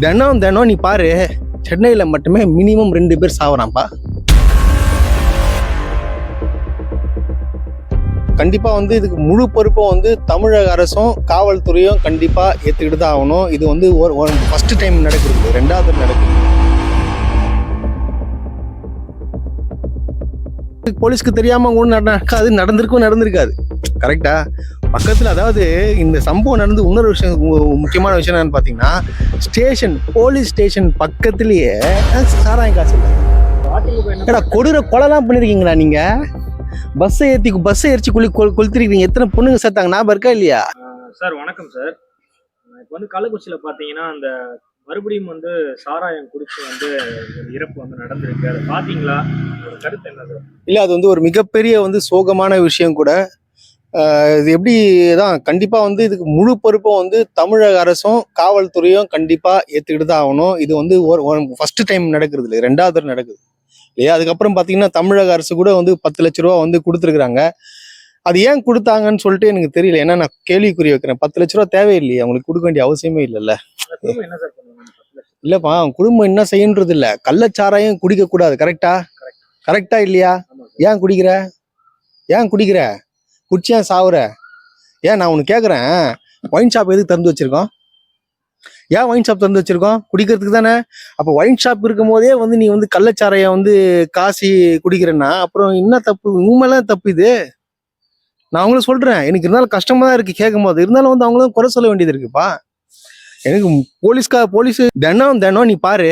தினம் தினம் நீ பாரு சென்னையில் மட்டுமே மினிமம் ரெண்டு பேர் சாவறான்ப்பா. கண்டிப்பாக வந்து இதுக்கு முழு பொறுப்பும் வந்து தமிழக அரசும் காவல்துறையும் கண்டிப்பாக ஏற்றுக்கிட்டு தான் ஆகணும். இது வந்து ஒரு ஃபஸ்ட்டு டைம் நடக்கிறது ரெண்டாவது நடக்குது. போலீஸ்க்கு தெரியாமல் கூட நடக்காது நடந்திருக்கும் நடந்திருக்காது. கரெக்டா பக்கத்துல அதாவது இந்த சம்பவம் நடந்து இன்னொரு விஷயம் முக்கியமான விஷயம் என்னன்னு பாத்தீங்கன்னா ஸ்டேஷன் போலீஸ் ஸ்டேஷன் பக்கத்துலயே சாராயம் காசு இல்லை ஏடா கொடூர கொலைலாம் பண்ணிருக்கீங்களா நீங்க? பஸ்ஸை ஏத்தி பஸ்ஸை எரிச்சு குளி கொள் கொளுத்திருக்கீங்க. எத்தனை பொண்ணுங்க சேர்த்தாங்க ஞாபகம் இருக்கா இல்லையா? சார் வணக்கம் சார். இப்போ வந்து கள்ளக்குறிச்சியில பார்த்தீங்கன்னா அந்த மறுபடியும் வந்து சாராயம் குடிச்சு வந்து இறப்பு வந்து நடந்திருக்கு. அதை பார்த்தீங்களா ஒரு கருத்து என்ன சார்? இல்ல அது வந்து ஒரு மிகப்பெரிய வந்து சோகமான விஷயம் கூட. இது எப்படி தான் கண்டிப்பா வந்து இதுக்கு முழு பொறுப்பும் வந்து தமிழக அரசும் காவல்துறையும் கண்டிப்பா ஏத்துக்கிட்டு தான் ஆகணும். இது வந்து ஒரு ஃபர்ஸ்ட் டைம் நடக்கிறது இல்லை ரெண்டாவது தடவை நடக்குது. இல்லையா? அதுக்கப்புறம் பாத்தீங்கன்னா தமிழக அரசு கூட வந்து பத்து லட்ச ரூபா வந்து கொடுத்துருக்குறாங்க. அது ஏன் கொடுத்தாங்கன்னு சொல்லிட்டு எனக்கு தெரியல. ஏன்னா நான் கேள்விக்குறி வைக்கிறேன். பத்து லட்ச ரூபா தேவையில்லையே. அவங்களுக்கு கொடுக்க வேண்டிய அவசியமே இல்லைல்ல. இல்லப்பா அவன் குடும்பம் என்ன செய்யன்றது இல்ல. கள்ளச்சாராயம் குடிக்க கூடாது கரெக்டா கரெக்டா இல்லையா? ஏன் குடிக்கிற? ஏன் குடிக்கிற? குடிச்சு சாவுற? ஏன் நான் உனக்கு கேட்குறேன் ஒயின் ஷாப் எதுக்கு திறந்து வச்சிருக்கோம்? ஏன் ஒயின் ஷாப் திறந்து வச்சிருக்கோம்? குடிக்கிறதுக்கு தானே. அப்போ ஒயின் ஷாப் இருக்கும் போதே வந்து நீ வந்து கள்ளச்சாராயம் வந்து காசி குடிக்கிறேன்னா அப்புறம் என்ன தப்பு? உண்மைலாம் தப்பு இது. நான் அவங்களும் சொல்கிறேன் எனக்கு இருந்தாலும் கஷ்டமாக தான் இருக்குது கேட்கும் போது இருந்தாலும் வந்து அவங்களும் குறை சொல்ல வேண்டியது இருக்குப்பா. எனக்கு போலீஸ்கா போலீஸ் தினம் தினம் நீ பாரு.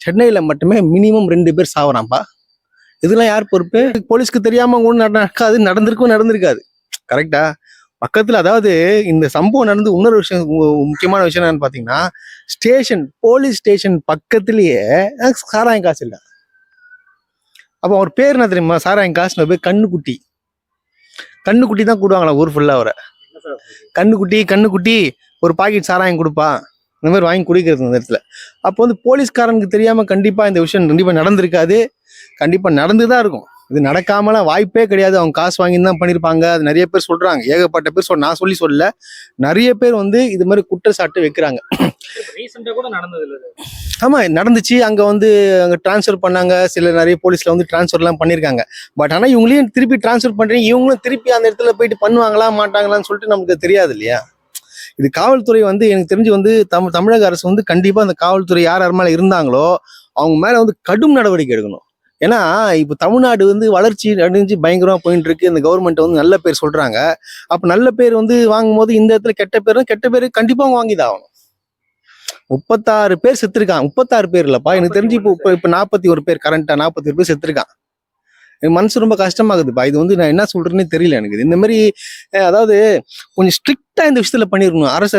சென்னையில் மட்டுமே மினிமம் ரெண்டு பேர் சாவறான்ப்பா. இதெல்லாம் யார் பொறுப்பு? போலீஸ்க்கு தெரியாமல் கூட நடக்காது நடந்திருக்கும் நடந்திருக்காது. கரெக்டா பக்கத்துல அதாவது இந்த சம்பவம் நடந்து இன்னொரு விஷயம் முக்கியமான விஷயம் என்னன்னு பாத்தீங்கன்னா ஸ்டேஷன் போலீஸ் ஸ்டேஷன் பக்கத்துலயே சாராயம் காசு இல்லை. அப்போ அவர் பேர் என்ன தெரியுமா? சாராயம் காசு பேர் கண்ணுக்குட்டி. கண்ணுக்குட்டி தான் கூடுவாங்களா ஊர் ஃபுல்லா அவரை? கண்ணுக்குட்டி கண்ணுக்குட்டி ஒரு பாக்கெட் சாராயம் கொடுப்பா. இந்த மாதிரி வாங்கி குடிக்கிறது இந்த இடத்துல அப்போ வந்து போலீஸ்காரனுக்கு தெரியாம கண்டிப்பா இந்த விஷயம் கண்டிப்பா நடந்திருக்காது. கண்டிப்பா நடந்துதான் இருக்கும். இது நடக்காமலாம் வாய்ப்பே கிடையாது. அவங்க காசு வாங்கி தான் பண்ணியிருப்பாங்க அது நிறைய பேர் சொல்றாங்க. ஏகப்பட்ட பேர் சொல் நான் சொல்லி சொல்லல. நிறைய பேர் வந்து இது மாதிரி குற்றச்சாட்டு வைக்கிறாங்க. ரீசெண்டாக கூட நடந்தது இல்லை சார் ஆமா நடந்துச்சு. அங்க வந்து அங்க டிரான்ஸ்ஃபர் பண்ணாங்க. சில நிறைய போலீஸ்ல வந்து டிரான்ஸ்ஃபர் எல்லாம் பண்ணிருக்காங்க. பட் ஆனா இவங்களையும் திருப்பி டிரான்ஸ்ஃபர் பண்றீங்க. இவங்களும் திருப்பி அந்த இடத்துல போயிட்டு பண்ணுவாங்களா மாட்டாங்களான்னு சொல்லிட்டு நமக்கு தெரியாது இல்லையா? இது காவல்துறை வந்து எனக்கு தெரிஞ்சு வந்து தம் தமிழக அரசு வந்து கண்டிப்பா அந்த காவல்துறை யார் யார் மேல இருந்தாங்களோ அவங்க மேல வந்து கடும் நடவடிக்கை எடுக்கணும். ஏன்னா இப்போ தமிழ்நாடு வந்து வளர்ச்சி அடைஞ்சு பயங்கரமாக போயிட்டு இருக்கு இந்த கவர்மெண்ட் வந்து நல்ல பேர் சொல்றாங்க. அப்போ நல்ல பேர் வந்து வாங்கும்போது இந்த இடத்துல கெட்ட பேரும் கெட்ட பேர் கண்டிப்பாக வாங்கிதான் ஆகணும். முப்பத்தாறு பேர் செத்துருக்கான் முப்பத்தாறு பேர் இல்லப்பா. எனக்கு தெரிஞ்சு இப்போ இப்போ இப்போ நாற்பத்தி ஒரு பேர் கரண்டா நாற்பத்தி ஒரு பேர் செத்துருக்கான் எனக்கு மனசு ரொம்ப கஷ்டமாகுதுப்பா இது வந்து நான் என்ன சொல்றேன்னே தெரியல எனக்கு. இந்த மாதிரி அதாவது கொஞ்சம் ஸ்ட்ரிக்டா இந்த விஷயத்துல பண்ணிருக்கணும். அரசு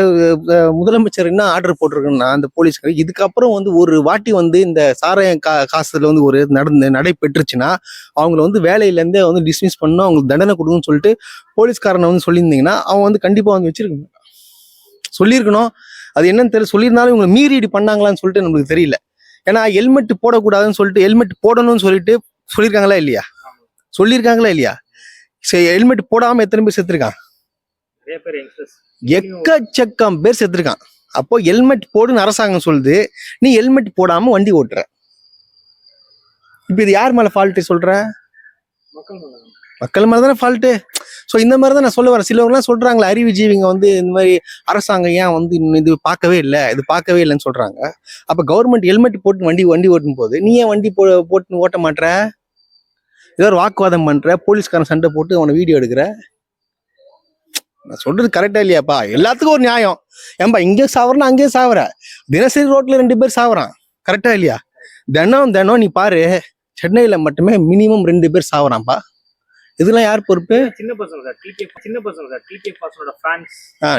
முதலமைச்சர் என்ன ஆர்டர் போட்டிருக்கணும்னா அந்த போலீஸ்க்கு இதுக்கப்புறம் வந்து ஒரு வாட்டி வந்து இந்த சாராயம் கா காசுல வந்து ஒரு நடந்து நடைபெற்றுச்சுன்னா அவங்கள வந்து வேலையிலேருந்தே வந்து டிஸ்மிஸ் பண்ணணும். அவங்களுக்கு தண்டனை கொடுக்கணும்னு சொல்லிட்டு போலீஸ்காரனை வந்து சொல்லியிருந்தீங்கன்னா அவன் வந்து கண்டிப்பா வந்து வச்சிருக்கணும். சொல்லியிருக்கணும். அது என்னன்னு தெரியல. சொல்லியிருந்தாலும் இவங்க மீறி இப்படி பண்ணாங்களான்னு சொல்லிட்டு நம்மளுக்கு தெரியல. ஏன்னா ஹெல்மெட் போடக்கூடாதுன்னு சொல்லிட்டு ஹெல்மெட் போடணும்னு சொல்லிட்டு சொல்லியிருக்காங்களா இல்லையா? சொல்லியிருக்காங்களா இல்லையா? சரி ஹெல்மெட் போடாம எத்தனை பேர் செத்துருக்கான்? எக்கச்சக்கம் பேர் செத்துருக்கான். அப்போ ஹெல்மெட் போடுன்னு அரசாங்கம் சொல்லுது நீ ஹெல்மெட் போடாம வண்டி ஓட்டுற. இப்போ இது யார் மேல ஃபால்ட்டு சொல்ற? மக்கள் மேல தான். ஃபால்ட்டு ஸோ இந்த மாதிரி தான் நான் சொல்ல வரேன். சிலவங்கலாம் சொல்றாங்களே அறிவு ஜீவிங்க வந்து இந்த மாதிரி அரசாங்கம் ஏன் வந்து இது பார்க்கவே இல்லை இது பார்க்கவே இல்லைன்னு சொல்றாங்க. அப்போ கவர்மெண்ட் ஹெல்மெட் போட்டு வண்டி வண்டி ஓட்டும் போது நீ ஏன் வண்டி போ போட்டு ஓட்ட மாட்ற? ஏதோ ஒரு வாக்குவாதம் பண்ற போலீஸ்காரன் சண்டை போட்டு அவனை வீடியோ எடுக்கிற. நான் சொல்றது கரெக்டா இல்லையாப்பா? எல்லாத்துக்கும் ஒரு நியாயம். ஏன்பா இங்கே சாவறனா அங்கேயே சாவற? தினசரி ரோட்ல ரெண்டு பேர் சாவறான். கரெக்டா இல்லையா? தினம் தினம் நீ பாரு சென்னையில மட்டுமே மினிமம் ரெண்டு பேர் சாவறான்ப்பா. இதெல்லாம் யார் பொறுப்பு? சின்ன பசங்க சார் டிகே சின்ன பசங்க சார் டிகே பாசனோட ஃபேன்ஸ்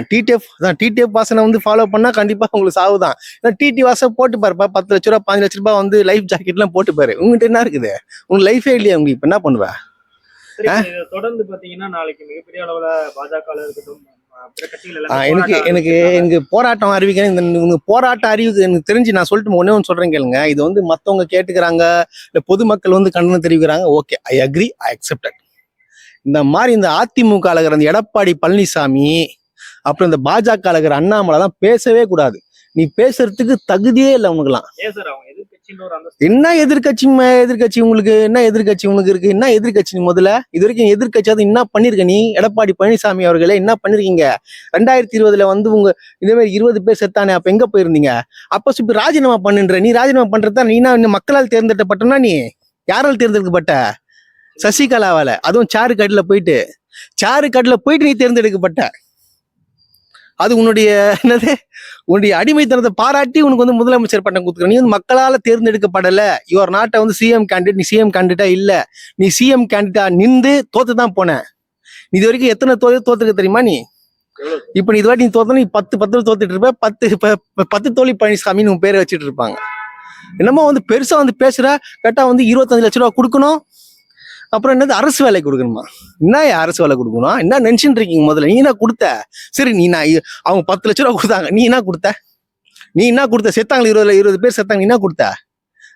டிடிஎஃப் தான் டிடிஎஃப் வாசனை வந்து ஃபாலோ பண்ணா கண்டிப்பா உங்களுக்கு சாவுதான் ஏன்னா டிடி வாசனை போட்டு பாருப்பா பத்து லட்ச ரூபா பாஞ்சு லட்ச ரூபாய் வந்து லைஃப் ஜாக்கெட்லாம் போட்டு பாரு. உங்ககிட்ட என்ன இருக்குது? உங்க லைஃபே இல்லையா உங்களுக்கு? இப்ப என்ன பண்ணுவ? சரி இப்ப இதை தொடர்ந்து பாத்தீங்கன்னா நாளைக்கு மிகப்பெரிய அளவுல பாஜக இருக்கட்டும் ஆ, எனக்கு எனக்கு. எனக்கு போராட்டம் அறிவிக்கிறேன் இந்த போராட்டம் அறிவிக்க எனக்கு தெரிஞ்சு நான் சொல்லிட்டு ஒன்னே ஒன்று சொல்றேன் கேளுங்க. இது வந்து மத்தவங்க கேட்டுக்கிறாங்க இல்ல பொதுமக்கள் வந்து கண்டனம் தெரிவிக்கிறாங்க. Okay I agree I accepted இந்த மாதிரி இந்த அதிமுக அழகர் அந்த எடப்பாடி பழனிசாமி அப்புறம் இந்த பாஜக அழகர் அண்ணாமலை தான் பேசவே கூடாது. நீ பேசுறதுக்கு தகுதியே இல்லை உனக்குலாம் என்ன எதிர்கட்சி எதிர்கட்சி உங்களுக்கு? என்ன எதிர்கட்சி உனக்கு இருக்கு? என்ன எதிர்கட்சி முதல்ல? இது வரைக்கும் எதிர்கட்சி அது என்ன பண்ணிருக்க நீ? எடப்பாடி பழனிசாமி அவர்களே என்ன பண்ணிருக்கீங்க? ரெண்டாயிரத்தி இருபதுல வந்து உங்க இதே மாதிரி இருபது பேர் செத்தானே அப்ப எங்க போயிருந்தீங்க? அப்ப சுப்பி ராஜினாமா பண்ணுன்ற நீ ராஜினாமா பண்றதா நீ என்ன மக்களால் தேர்ந்தெடுக்கப்பட்டனா நீ? யாரால் தேர்ந்தெடுக்கப்பட்ட? சசிகலாவால. அதுவும் சாரு கட்டில போயிட்டு. சாரு கட்டில போயிட்டு நீ தேர்ந்தெடுக்கப்பட்ட. அது உன்னுடைய என்னது? உன்னுடைய அடிமைத்தனத்தை பாராட்டி உனக்கு வந்து முதலமைச்சர் பட்டம் கொடுத்துருக்க. நீ வந்து மக்களால தேர்ந்தெடுக்கப்படல. யுவர் நாட்டை வந்து சிஎம் கேண்டிடேட் நீ சிஎம் கேண்டிடேட்டா இல்ல. நீ சிஎம் கேண்டிடேட்டா நின்று தோத்து தான் போன. நீ இது வரைக்கும் எத்தனை தோல்வி தோத்துருக்க தெரியுமா நீ? இப்போ இப்ப நீ இதுவாட்டி நீ தோத்தனா நீ பத்து பத்து தோத்துட்டு இருப்ப. பத்து பத்து தோழி பழனிசாமின்னு உன் பேரை வச்சுட்டு இருப்பாங்க. என்னமோ வந்து பெருசா வந்து பேசுற. கேட்டால் வந்து இருபத்தஞ்சு லட்ச ரூபா கொடுக்கணும். அப்புறம் என்னது அரசு வேலை கொடுக்கணுமா? என்ன அரசு வேலை கொடுக்கணும்? என்ன நினைச்சுட்டு இருக்கீங்க முதல்ல? நீ என்ன கொடுத்த? சரி நீ நான் அவங்க பத்து லட்ச ரூபா கொடுத்தாங்க. நீ என்ன கொடுத்த? நீ என்ன கொடுத்த? செத்தாங்களே இருபது இருபது பேர் செத்தாங்க நீ என்ன கொடுத்த?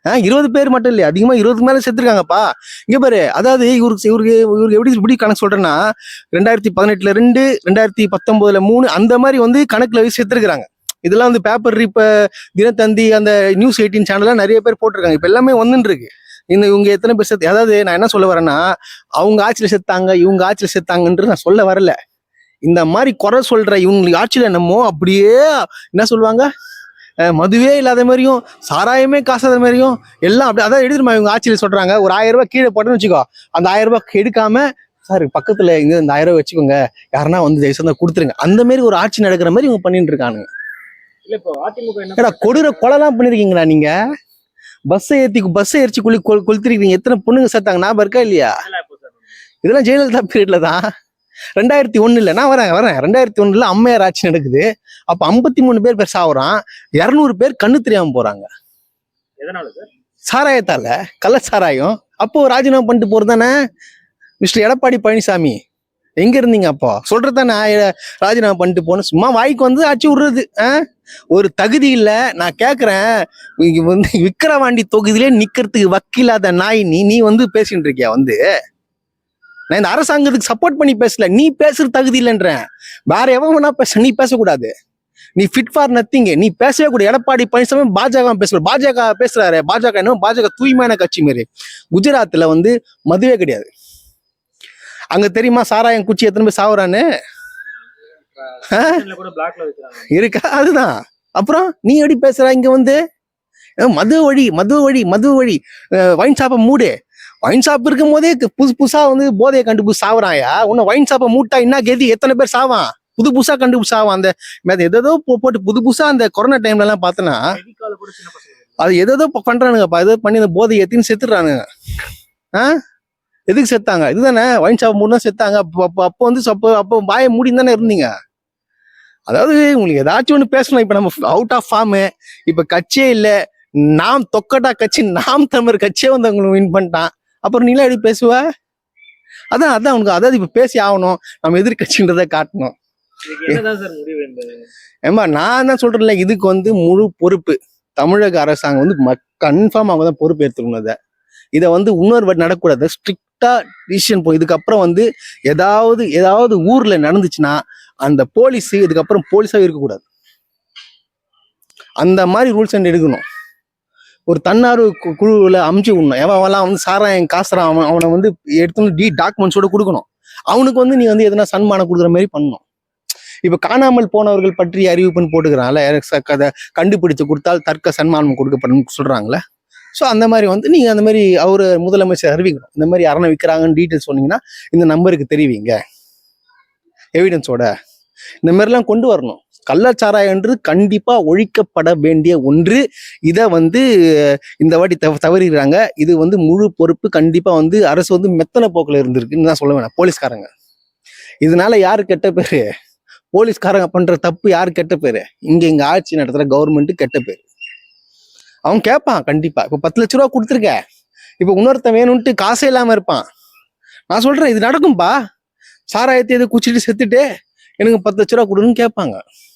ஆ இருபது பேர் மட்டும் இல்லையா. அதிகமாக இருபதுக்கு மேலே செத்துருக்காங்கப்பா இங்கே பாரு அதாவது இவருக்கு இவருக்கு இவருக்கு எப்படி எப்படி கணக்கு சொல்கிறேன்னா ரெண்டாயிரத்தி பதினெட்டில் ரெண்டு ரெண்டாயிரத்தி பத்தொம்போதில் மூணு அந்த மாதிரி வந்து கணக்கில் வச்சு செத்துருக்குறாங்க இதெல்லாம் வந்து பேப்பர் இப்போ தினத்தந்தி அந்த நியூஸ் எயிட்டீன் சேனல்லாம் நிறைய பேர் போட்டிருக்காங்க. இப்போ எல்லாமே வந்துன்னு இருக்கு இந்த இவங்க எத்தனை பேர் செத்து அதாவது நான் என்ன சொல்ல வரேன்னா அவங்க ஆட்சியில செத்தாங்க இவங்க ஆட்சியில செத்தாங்கன்றது நான் சொல்ல வரல. இந்த மாதிரி குறை சொல்ற இவங்களுக்கு ஆட்சியில என்னமோ அப்படியே என்ன சொல்லுவாங்க? மதுவே இல்லாத மாதிரியும் சாராயமே காசாத மாதிரியும் எல்லாம் அப்படி அதான் எடுத்துருமா இவங்க ஆட்சியில சொல்றாங்க. ஒரு ஆயிரம் ரூபாய் கீழே போட்டேன்னு வச்சுக்கோ அந்த ஆயிரம் ரூபாய் எடுக்காம சார் பக்கத்துல இங்க இந்த ஆயிரம் ரூபாய் வச்சுக்கோங்க. யாருன்னா வந்து தயவுசெய்து கொடுத்துருங்க. அந்த மாதிரி ஒரு ஆட்சி நடக்கிற மாதிரி இவங்க பண்ணிட்டு இருக்கானுங்க. இல்ல இப்போ அதிமுக கொடூர கொலைலாம் பண்ணிருக்கீங்களா நீங்க? பஸ்ஸை ஏத்தி பஸ்ஸை எரிச்சு குளி கொ- கொளுத்திருக்கீங்க எத்தனை பொண்ணுங்க செத்தாங்க ஞாபகம் இருக்கா இல்லையா? இதெல்லாம் ஜெயலலிதா பீரியட்ல தான். ரெண்டாயிரத்தி ஒண்ணுல நான் வரேன் வரேன். ரெண்டாயிரத்தி ஒண்ணுல அம்மையார் ஆட்சி நடக்குது. அப்ப ஐம்பத்தி மூணு பேர் பேர் சாவுறான் இருநூறு பேர் கண்ணு தெரியாம போறாங்க. சாராயத்தால கள்ள சாராயம் அப்போ ராஜினாமா பண்ணிட்டு போறதானே மிஸ்டர் எடப்பாடி பழனிசாமி. எங்க இருந்தீங்க அப்போ? சொல்றதானே ராஜினாமா பண்ணிட்டு போன சும்மா வாய்க்கு வந்து ஆட்சி விடுறது ஆ? ஒரு தகுதி இல்ல நான் கேட்குறேன் வந்து விக்கிரவாண்டி தொகுதியிலே நிக்கிறதுக்கு வக்கில்லாத நாய் நீ நீ வந்து பேசிட்டு இருக்கியா வந்து? நான் இந்த அரசாங்கத்துக்கு சப்போர்ட் பண்ணி பேசல நீ பேசுற தகுதி இல்லைன்றேன். வேற எவன் வேணா பேச நீ பேசக்கூடாது. நீ ஃபிட் ஃபார் நத்திங்க நீ பேசவே கூட எடப்பாடி பழனிசாமி பாஜக பேசுற பாஜக பேசுறாரு பாஜக என்ன பாஜக தூய்மையான கட்சி மாரி. குஜராத்ல வந்து மதுவே கிடையாது. அங்க தெரியுமா சாராயம் குச்சி எத்தனை பேர் சாவுறான்னு ஆ? ஸ்டேஷன்ல கூட பிளாக்ல வைக்கிறாங்க இருக்கா? அதுதான். அப்புறம் நீ எப்படி பேசுற இங்க வந்து? மது வழி மது வழி மது வழி. வைன் ஷாப்பை மூடு. வைன் ஷாப் இருக்கும் போதே புதுசு புதுசா வந்து போதையை கண்டுபிடிச்சு சாவுறாயா? உன்னை வைன் ஷாப்பை மூட்டா என்ன கெதி? எத்தனை பேர் சாவான்? புது புதுசா கண்டுபிடிச்சு சாவான் அந்த போ- போட்டு புது புதுசா அந்த கொரோனா டைம்ல எல்லாம் பார்த்தனா அது எதோ பண்றானுங்கப்பா. ஏதோ பண்ணி அந்த போதை எத்தின்னு செத்துறானுங்க ஆ? எதுக்கு செத்தாங்க? இதுதானே? வைன் ஷாப் மூணு செத்தாங்க. அப்போ அப்போ அப்போ வந்து அப்போ அப்போ வாயை மூடி தானே இருந்தீங்க? அதாவது உங்களுக்கு ஏதாச்சும் ஒன்று பேசணும். இப்போ நம்ம அவுட் ஆஃப் ஃபார்மு இப்போ கட்சியே இல்லை. நாம் தொக்கட்டா கட்சி நாம் தமிழர் கட்சியே வந்து உங்களுக்கு வின் பண்ணிட்டான். அப்புறம் நீலாம் எப்படி பேசுவ? அதான் அதான் உனக்கு அதாவது இப்போ பேசி ஆகணும். நம்ம எதிர்கட்சின்றதை காட்டணும். ஏம்பா நான் தான் சொல்றேன்ல இதுக்கு வந்து முழு பொறுப்பு. தமிழக அரசாங்கம் வந்து கன்ஃபார்ம் அவங்க தான் பொறுப்பு எடுத்துக்கணும் இதை இதை வந்து இன்னொரு வாட்டி நடக்கக்கூடாது. கரெக்டாக டிசிஷன் போ இதுக்கப்புறம் வந்து ஏதாவது ஏதாவது ஊரில் நடந்துச்சுன்னா அந்த போலீஸ் இதுக்கப்புறம் போலீஸாக இருக்கக்கூடாது. அந்த மாதிரி ரூல்ஸ் அண்ட் எடுக்கணும். ஒரு தன்னார்வ கு- அமுச்சு விடணும். எவன்லாம் அவன்லாம் வந்து சாராயம் காசுறான் அவன் அவனை வந்து எடுத்து வந்து டி டாக்குமெண்ட்ஸோட கொடுக்கணும். அவனுக்கு வந்து நீ வந்து எதனா சன்மானம் கொடுக்குற மாதிரி பண்ணணும். இப்போ காணாமல் போனவர்கள் பற்றி அறிவிப்புன்னு போட்டுக்கிறான்ல. ச- கதை கண்டுபிடிச்சு கொடுத்தால் தர்க்க சன்மானம் கொடுக்கப்படும் சொல்கிறாங்களே ஸோ அந்த மாதிரி வந்து நீங்கள் அந்த மாதிரி அவர் முதலமைச்சர் அறிவிக்கணும். இந்த மாதிரி அரணை விற்கிறாங்கன்னு டீட்டெயில்ஸ் சொன்னீங்கன்னா இந்த நம்பருக்கு தெரிவிங்க. எவிடன்ஸோட இந்த மாதிரிலாம் கொண்டு வரணும். கள்ளச்சாராயன்றது கண்டிப்பாக ஒழிக்கப்பட வேண்டிய ஒன்று. இதை வந்து இந்த வாட்டி தவ தவறிடுறாங்க. இது வந்து முழு பொறுப்பு கண்டிப்பாக வந்து அரசு வந்து மெத்தனை போக்கில் இருந்திருக்குன்னு தான் சொல்ல வேணாம். போலீஸ்காரங்க. இதனால யாரு கெட்ட பேர்? போலீஸ்காரங்க பண்ணுற தப்பு யார் கெட்ட பேர்? இங்கே இங்கே ஆட்சி நடத்துகிற கவர்மெண்ட்டு கெட்ட பேர். அவன் கேட்பான் கண்டிப்பா. இப்போ பத்து லட்ச ரூபா கொடுத்துருக்க. இப்போ இன்னொருத்தன் வேணும்ட்டு காசே இல்லாம இருப்பான். நான் சொல்றேன் இது நடக்கும்பா. சாராயத்தை எது குச்சிட்டு செத்துட்டு எனக்கு பத்து லட்ச ரூபா கொடுன்னு கேட்பாங்க